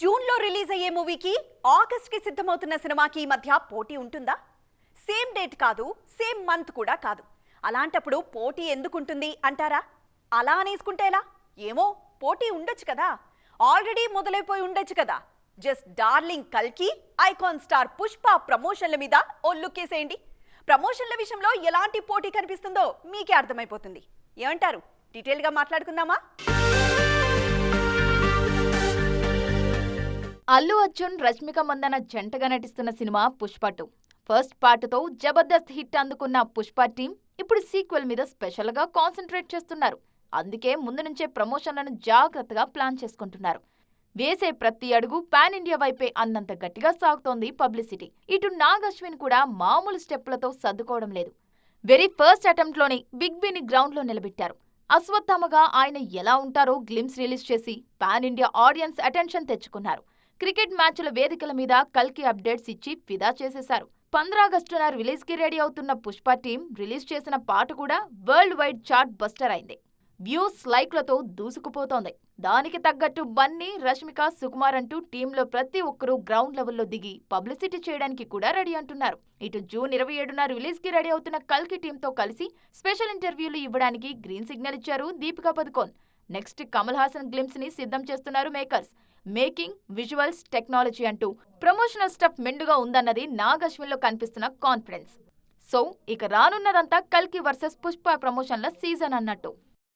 జూన్లో రిలీజ్ అయ్యే మూవీకి ఆగస్ట్కి సిద్ధమవుతున్న సినిమాకి ఈ మధ్య పోటీ ఉంటుందా? సేమ్ డేట్ కాదు సేమ్ మంత్ కూడా కాదు. అలాంటప్పుడు పోటీ ఎందుకుంటుంది అంటారా? అలా అనేసుకుంటే ఎలా? ఏమో పోటీ ఉండొచ్చు కదా. ఆల్రెడీ మొదలైపోయి ఉండొచ్చు కదా. జస్ట్ డార్లింగ్ కల్కి ఐకాన్ స్టార్ పుష్ప ప్రమోషన్ల మీద ఓ లుక్ ప్రమోషన్ల విషయంలో ఎలాంటి పోటీ కనిపిస్తుందో మీకే అర్థమైపోతుంది. ఏమంటారు? డీటెయిల్గా మాట్లాడుకుందామా? అల్లు అర్జున్ రష్మిక మందన జంటగా నటిస్తున్న సినిమా పుష్ప టూ. ఫస్ట్ పార్ట్తో జబర్దస్త్ హిట్ అందుకున్న పుష్ప టీం ఇప్పుడు సీక్వెల్ మీద స్పెషల్గా కాన్సన్ట్రేట్ చేస్తున్నారు. అందుకే ముందు నుంచే ప్రమోషన్లను జాగ్రత్తగా ప్లాన్ చేసుకుంటున్నారు. వేసే ప్రతి అడుగు పాన్ ఇండియా వైపే అన్నంత గట్టిగా సాగుతోంది పబ్లిసిటీ. ఇటు నాగ్ అశ్విన్ కూడా మామూలు స్టెప్లతో సర్దుకోవడం లేదు. వెరీ ఫస్ట్ అటెంప్ట్లోనే బిగ్ బీని గ్రౌండ్లో నిలబెట్టారు. అశ్వత్థామగా ఆయన ఎలా ఉంటారో గ్లిమ్స్ రిలీజ్ చేసి పాన్ ఇండియా ఆడియన్స్ అటెన్షన్ తెచ్చుకున్నారు. క్రికెట్ మ్యాచ్ల వేదికల మీద కల్కి అప్డేట్స్ ఇచ్చి ఫిదా చేసేశారు. పంద్రాగస్టున రిలీజ్కి రెడీ అవుతున్న పుష్ప టీం రిలీజ్ చేసిన పాట కూడా వరల్డ్ వైడ్ చార్ట్ బస్టర్ అయింది. వ్యూస్ లైక్లతో దూసుకుపోతోంది. దానికి తగ్గట్టు బన్నీ రష్మిక సుకుమార్ అంటూ టీంలో ప్రతి ఒక్కరూ గ్రౌండ్ లెవెల్లో దిగి పబ్లిసిటీ చేయడానికి కూడా రెడీ అంటున్నారు. ఇటు జూన్ ఇరవై ఏడున రిలీజ్కి రెడీ అవుతున్న కల్కి టీంతో కలిసి స్పెషల్ ఇంటర్వ్యూలు ఇవ్వడానికి గ్రీన్ సిగ్నల్ ఇచ్చారు దీపికా పదుకోన్. నెక్స్ట్ కమల్ హాసన్ గ్లిమ్స్ని సిద్ధం చేస్తున్నారు మేకర్స్ మేకింగ్ విజువల్స్ టెక్నాలజీ అంటూ ప్రమోషనల్ స్టఫ్ మెండుగా ఉందన్నది నాగ్ అశ్విన్లో కనిపిస్తున్న కాన్ఫిడెన్స్ సో ఇక రానున్నదంతా కల్కి వర్సెస్ పుష్ప ప్రమోషన్ల సీజన్ అన్నట్టు.